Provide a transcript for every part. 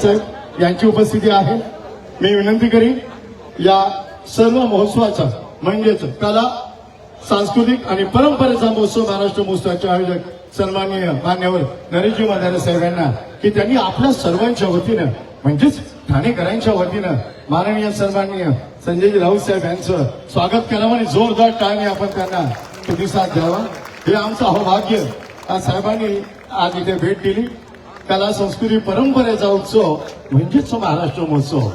साहेब यांची उपस्थिती आहे. मी विनंती करीन या सर्व महोत्सवाचा म्हणजेच कला सांस्कृतिक आणि परंपरेचा महोत्सव महाराष्ट्र महोत्सवाचे आयोजक सन्माननीय मान्यवर नरेशजी मदारे साहेब यांना की त्यांनी आपल्या सर्वांच्या वतीनं म्हणजेच ठाणेकरांच्या वतीनं माननीय सन्माननीय संजयजी राऊत साहेब यांचं स्वागत करावं आणि जोरदार टाळणे आपण त्यांना प्रतिसाद द्यावा. हे आमचं अहोभाग्य. आज साहेबांनी आज इथे भेट दिली. कला संस्कृती परंपरेचा उत्सव म्हणजेच महाराष्ट्र महोत्सव.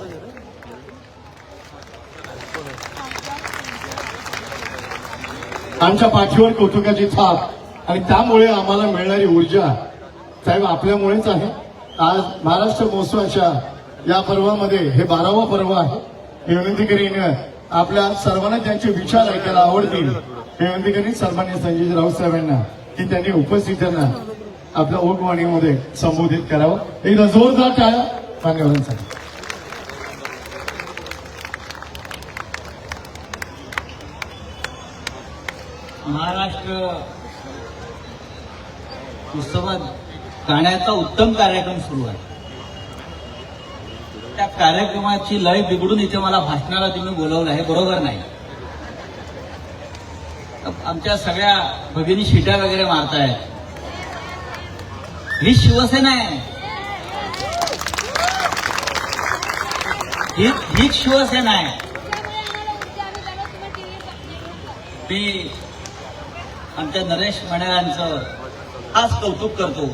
आमच्या पाठीवर कौतुकाची थाप आणि त्यामुळे आम्हाला मिळणारी ऊर्जा साहेब आपल्यामुळेच आहे. आज महाराष्ट्र महोत्सवाच्या या पर्वामध्ये हे बारावा पर्व आहे. मी विनंती करीन आपल्या सर्वांना त्यांचे विचार ऐकायला आवडतील. मी विनंती करीन सन्मान्य संजय राऊत साहेबांना की त्यांनी उपस्थितांना आपल्या ओटवाणीमध्ये संबोधित करावं. एकदा जोरदार टाळ्या मान्यवरांसाठी महाराष्ट्र उत्सवात गाण्याचा उत्तम कार्यक्रम सुरू आहे. त्या कार्यक्रमाची लय बिघडून इथे मला भाषणाला तुम्ही बोलवलं आहे बरोबर नाही. आमच्या सगळ्या भगिनी शिट्या वगैरे मारतायत. ही शिवसेना आहे हीच शिवसेना आहे मी आमच्या नरेश मण्यारांचं आज कौतुक करतो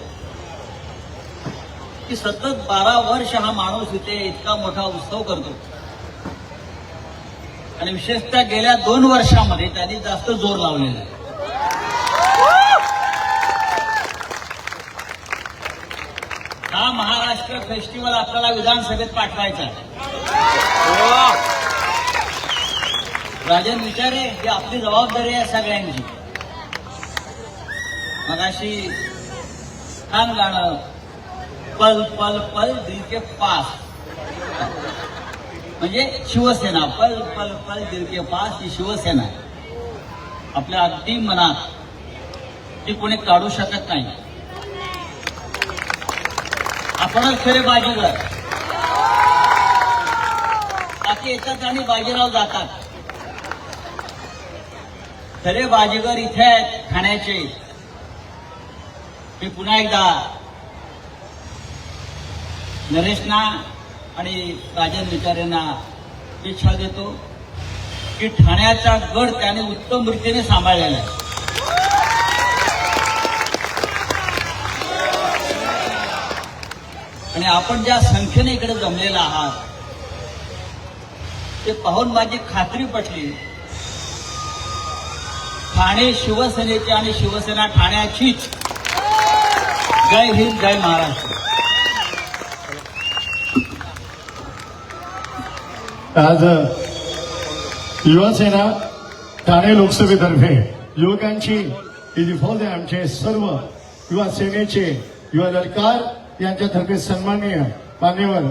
की सतत बारा वर्ष हा माणूस इथे इतका मोठा उत्सव करतो. आणि विशेषतः गेल्या दोन वर्षामध्ये त्यांनी जास्त जोर लावलेला आहे हा महाराष्ट्र फेस्टिवल आपल्याला विधानसभेत पाठवायचा राजन विचारे ही आपली जबाबदारी आहे सगळ्यांची. मगाशी छान गाणं पल पल पल दिल के पास. म्हणजे शिवसेना पल पल पल दिल के पास ही शिवसेना. आपल्या अगदी मनात ती कोणी काढू शकत नाही. आपणच खरे बाजीगर बाकी येतात आणि बाजीराव जातात. खरे बाजीगर इथे आहेत ठाण्याचे मी पुन्हा एकदा नरेशना आणि राजन विचारेंना इच्छा देतो की ठाण्याचा गड त्याने उत्तम रीतीने सांभाळलेला आहे. आणि आपण ज्या संख्येने इकडे जमलेला आहात ते पाहून माझी खात्री पटली. ठाणे शिवसेनेची आणि शिवसेना ठाण्याचीच जय हिंद जय महाराष्ट्र. आज युवासेना ठाणे लोकसभेतर्फे युवकांची ही जी फौज आहे आमचे सर्व युवा सेनेचे युवा सरकार यांच्यातर्फे सन्माननीय मान्यवर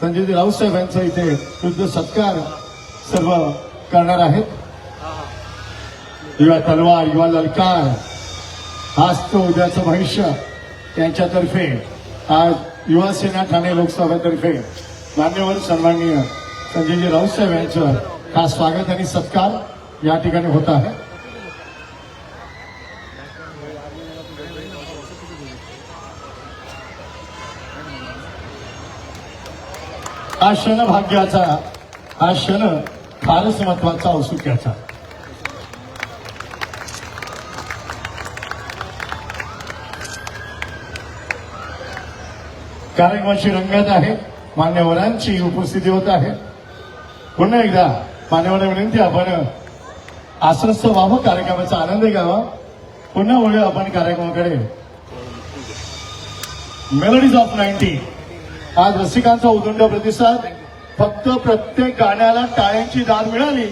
संजयजी राऊतसाहेब यांचा इथे युद्ध सत्कार सर्व करणार आहेत. युवा तलवार युवा ललकार आज तो उद्याचं भविष्य त्यांच्यातर्फे आज युवा सेना ठाणे लोकसभेतर्फे मान्यवर सन्माननीय संजयजी राऊत यांचं खास स्वागत आणि सत्कार या ठिकाणी होत आहे. हा क्षण भाग्याचा हा क्षण फारच महत्त्वाचा औसुक्याचा कार्यक्रमाची रंगत आहे मान्यवरांची उपस्थिती होत आहे. पुन्हा एकदा मान्यवर विनंती आपण आश्रस्त व्हावं कार्यक्रमाचा आनंद घ्यावा. पुन्हा वळूया आपण कार्यक्रमाकडे. मेलोडीज ऑफ नाईन्टी आज रसिकांचा उदंड प्रतिसाद फक्त प्रत्येक गाण्याला टाळ्यांची दाद मिळाली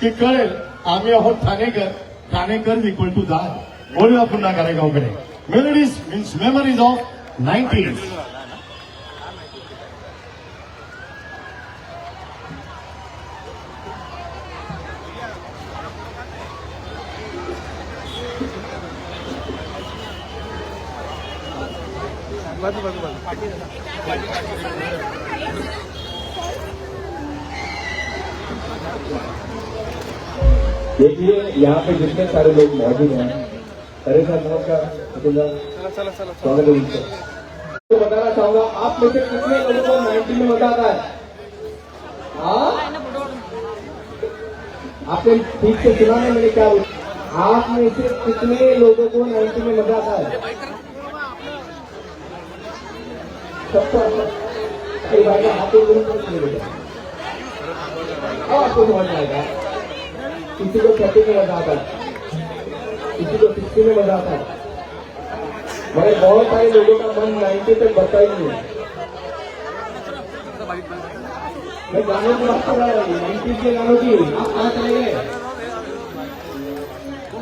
की कळेल आम्ही आहोत ठाणेकर. ठाणेकर इक्वल टू दाद. बोलूया पुन्हा कार्यक्रमाकडे melodies means memories of nineties देखिए, यहाँ पे जितने सारे लोग मौजूद हैं, अरे सर नमस्कार स्वागत है उनका। तो बताना चाहूँगा, आप में से कितने लोगों को नाइन्टी में मज़ा आता है? हाँ? आपने ठीक से सुना नहीं मैंने क्या आप में से कितने लोगों को नाइन्टी में मज़ा आता है? किसी को थर्टी में मजा है किसी को सिक्सटी में मजा है मगर बहुत सारे लोगों का मन नाइन्टी तक बढ़ता ही नहीं है मैं गानों की बात कर रहा हूँ नाइन्टी के गानों की आप कहाँ चले गए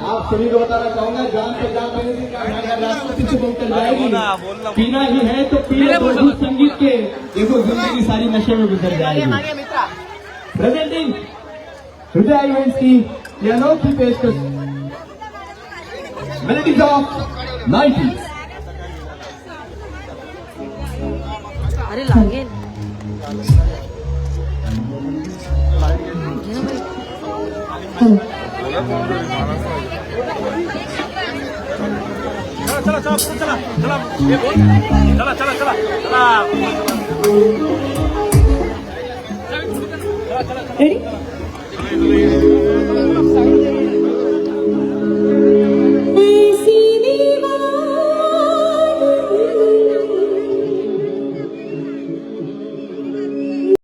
आप सभी को बताना चाहूँगा जान पे जान पहले दिन का हमारा राष्ट्रपति से बोलकर जाएगी। पीना ही है तो पी लो संगीत के देखो ज़िंदगी सारी नशे में गुजर जाएगी। प्रेजेंटिंग हृदय इवेंट्स की ये अनोखी पेशकश। मेलेडीज ऑफ़ नाइन्टीज अरे लागेल चला चला चला चला हे बोल. चला चला चला चला रेडी